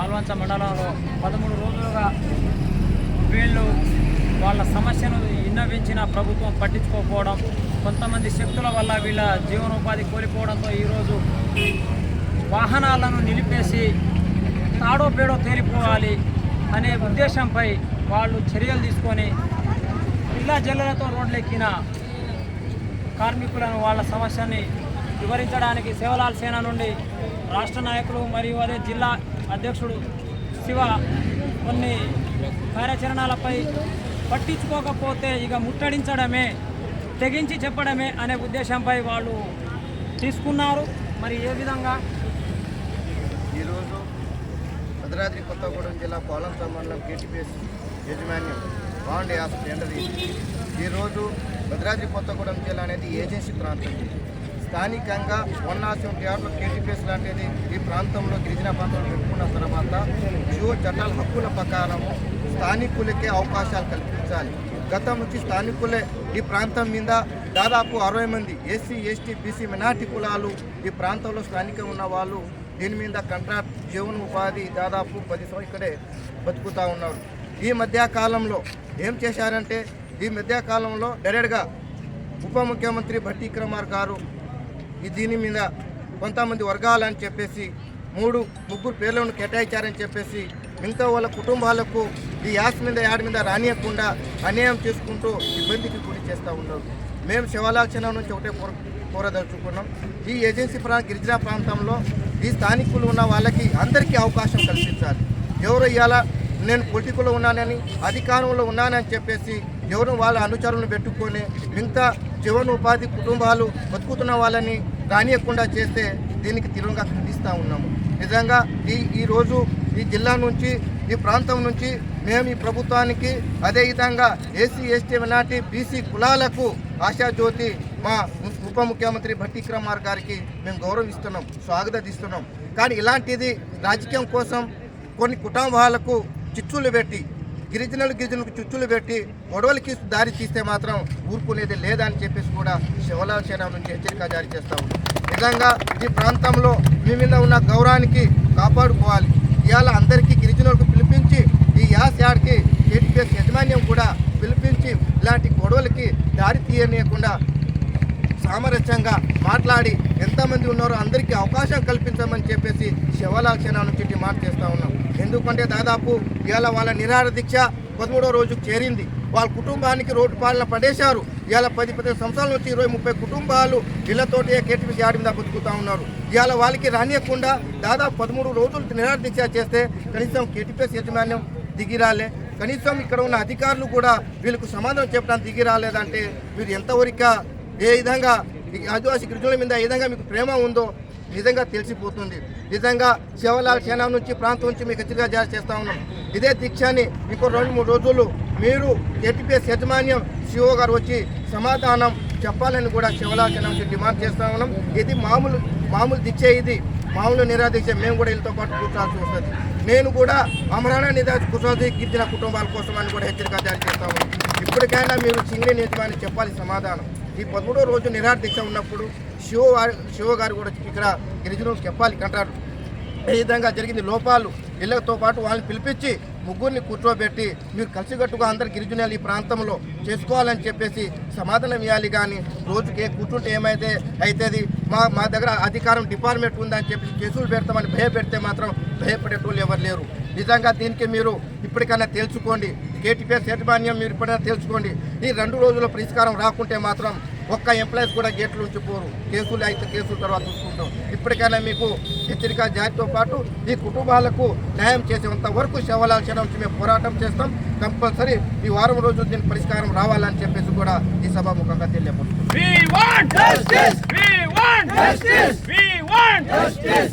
పాల్వంచ మండలంలో పదమూడు రోజులుగా వీళ్ళు వాళ్ళ సమస్యను విన్నవించిన ప్రభుత్వం పట్టించుకోకపోవడం కొంతమంది శక్తుల వల్ల వీళ్ళ జీవనోపాధి కోల్పోవడంతో ఈరోజు వాహనాలను నిలిపేసి తాడో పేడో తేలిపోవాలి అనే ఉద్దేశంపై వాళ్ళు చర్యలు తీసుకొని జిల్లా జిల్లాలతో రోడ్లెక్కిన కార్మికులను వాళ్ళ సమస్యని వివరించడానికి సేవలాల్ సేన నుండి రాష్ట్ర నాయకులు మరియు అదే జిల్లా అధ్యక్షుడు శివ కొన్ని కార్యాచరణలపై పట్టించుకోకపోతే ఇక ముట్టడించడమే తెగించి చెప్పడమే అనే ఉద్దేశంపై వాళ్ళు తీసుకున్నారు. మరి ఏ విధంగా? ఈరోజు భద్రాద్రి కొత్తగూడెం జిల్లా పోలంత మండలం కేటీపీఎస్ యజమాన్యం బాండ్ యాస్ టెండర్ ఈరోజు భద్రాద్రి కొత్తగూడెం జిల్లా అనేది ఏజెన్సీ ప్రాంతం. స్థానికంగా వన్నాశం నాశం కేటీపీఎస్ లాంటిది ఈ ప్రాంతంలో గిరిజన ప్రాంతంలో పెట్టుకున్న తర్వాత జీవో చట్టాల హక్కుల ప్రకారము స్థానికులకే అవకాశాలు కల్పించాలి. గతం నుంచి స్థానికులే ఈ ప్రాంతం మీద దాదాపు అరవై మంది ఎస్సీ ఎస్టీ బీసీ మైనార్టీ కులాలు ఈ ప్రాంతంలో స్థానికంగా ఉన్న వాళ్ళు దీని మీద కంట్రాక్ట్ జీవన ఉపాధి దాదాపు పది సంవత్సరం ఇక్కడే బతుకుతూ ఉన్నారు. ఈ మధ్యకాలంలో ఏం చేశారంటే ఈ మధ్యకాలంలో డైరెక్ట్గా ఉప ముఖ్యమంత్రి భట్టి క్రమార్ గారు ఈ దీని మీద కొంతమంది వర్గాలని చెప్పేసి మూడు ముగ్గురు పేర్లను కేటాయించారని చెప్పేసి మిగతా వాళ్ళ కుటుంబాలకు ఈ యాస్ మీద యాడ్ మీద రానియకుండా అన్యాయం చేసుకుంటూ ఇబ్బందికి గురి చేస్తూ ఉన్నారు. మేము శివలాక్షణ నుంచి ఒకటే కోర కోరదలుచుకున్నాం. ఈ ఏజెన్సీ ప్రా గిరిజన ప్రాంతంలో ఈ స్థానికులు ఉన్న వాళ్ళకి అందరికీ అవకాశం కల్పించాలి. ఎవరు ఇవాళ నేను పొలిటికల్లో ఉన్నానని అధికారంలో ఉన్నానని చెప్పేసి ఎవరు వాళ్ళ అనుచరులను పెట్టుకొని మిగతా జీవనోపాధి కుటుంబాలు బతుకుతున్న వాళ్ళని రానియకుండా చేస్తే దీనికి తీవ్రంగా ఖండిస్తూ ఉన్నాము. నిజంగా ఈ ఈరోజు ఈ జిల్లా నుంచి ఈ ప్రాంతం నుంచి మేము ఈ ప్రభుత్వానికి అదేవిధంగా ఏసీ ఎస్టీ నాటి బీసీ కులాలకు ఆశాజ్యోతి మా ఉప ముఖ్యమంత్రి భట్టి క్రమార్ గారికి మేము గౌరవిస్తున్నాం స్వాగతిస్తున్నాం కానీ ఇలాంటిది రాజకీయం కోసం కొన్ని కుటుంబాలకు చిచ్చులు పెట్టి గిరిజనులు గిరిజనులకు చుచ్చులు పెట్టి గొడవలకి దారి తీస్తే మాత్రం ఊరుకునేది లేదని చెప్పేసి కూడా శివలాల సేన నుంచి హెచ్చరిక జారీ చేస్తాము నిజంగా ఈ ప్రాంతంలో మీ మీద ఉన్న గౌరవానికి కాపాడుకోవాలి. ఇవాళ అందరికీ గిరిజనులకు పిలిపించి ఈ యాస్ యాడ్కి కేటీపీఎస్ యాజమాన్యం కూడా పిలిపించి ఇలాంటి గొడవలకి దారి తీయనీయకుండా సామరస్యంగా మాట్లాడి ఎంతమంది ఉన్నారో అందరికీ అవకాశం కల్పించమని చెప్పేసి శివలాక్షణ నుంచి డిమాండ్ చేస్తూ ఉన్నాం. ఎందుకంటే దాదాపు ఇవాళ వాళ్ళ నిరాహార దీక్ష పదమూడో రోజుకు చేరింది. వాళ్ళ కుటుంబానికి రోడ్డు పాలన పడేశారు. ఇవాళ పది పది సంవత్సరాల నుంచి ఇరవై ముప్పై కుటుంబాలు ఇళ్ళతోటి కేటీపీ యాడి మీద బతుకుతూ ఉన్నారు. ఇవాళ వాళ్ళకి రానియకుండా దాదాపు పదమూడు రోజులు నిరాహార దీక్ష చేస్తే కనీసం కేటీపీఎస్ యాజమాన్యం దిగిరాలే కనీసం ఇక్కడ ఉన్న అధికారులు కూడా వీళ్ళకు సమాధానం చెప్పడానికి దిగిరాలేదంటే వీరు ఎంతవరకు ఏ విధంగా ఆదివాసీ గిరిజనుల మీద ఏ విధంగా మీకు ప్రేమ ఉందో నిజంగా తెలిసిపోతుంది. నిజంగా శివలాల్ సేన నుంచి ప్రాంతం నుంచి మీకు హెచ్చరిక జారీ చేస్తా ఉన్నాం. ఇదే దీక్షని ఇంకో రెండు మూడు రోజులు మీరు ఏటీపీఎస్ యాజమాన్యం సిఓ గారు వచ్చి సమాధానం చెప్పాలని కూడా శివలాల్ సేన నుంచి డిమాండ్ చేస్తా ఉన్నాం. ఇది మామూలు మామూలు దీక్ష ఇది. మామూలు నిరాదీక్ష. మేము కూడా వీళ్ళతో పాటు కూర్చోాల్సి వస్తుంది. నేను కూడా అమరాణ నిదా కూర్చోది గిరిజన కుటుంబాల కోసం అని కూడా హెచ్చరిక జారీ చేస్తా ఇప్పటికైనా మీరు సింగిల్ నిజమాన్ని చెప్పాలి సమాధానం. ఈ పదమూడో రోజు నిరాహార దీక్ష ఉన్నప్పుడు శివ శివ గారు కూడా ఇక్కడ గిరిజనులకు చెప్పాలి అంటారు ఏ విధంగా జరిగింది. లోపాలు ఇళ్ళతో పాటు వాళ్ళని పిలిపించి ముగ్గురిని కూర్చోబెట్టి మీరు కలిసికట్టుగా అందరు గిరిజనులు ఈ ప్రాంతంలో చేసుకోవాలని చెప్పేసి సమాధానం ఇవ్వాలి కానీ రోజుకి కూర్చుంటే ఏమైతే అవుతుంది మా మా దగ్గర అధికారం డిపార్ట్మెంట్ ఉందని చెప్పి కేసులు పెడతామని భయపెడితే మాత్రం భయపడేటోళ్ళు ఎవరు లేరు. నిజంగా దీనికి మీరు ఇప్పటికైనా తెలుసుకోండి కేటీపీఎస్ యాజమాన్యం మీరు ఇప్పటికైనా తెలుసుకోండి ఈ రెండు రోజుల పరిష్కారం రాకుంటే మాత్రం ఒక్క ఎంప్లాయీస్ కూడా గేట్లు ఉంచిపోరు కేసులు అయితే కేసుల తర్వాత చూసుకుంటాం. ఇప్పటికైనా మీకు హెచ్చరిక జాతితో పాటు ఈ కుటుంబాలకు న్యాయం చేసేంత వరకు శవలాల్సిన నుంచి మేము పోరాటం చేస్తాం. కంపల్సరీ ఈ వారం రోజులు దీనికి పరిష్కారం రావాలని చెప్పేసి కూడా ఈ సభాముఖంగా తెలియపడుతుంది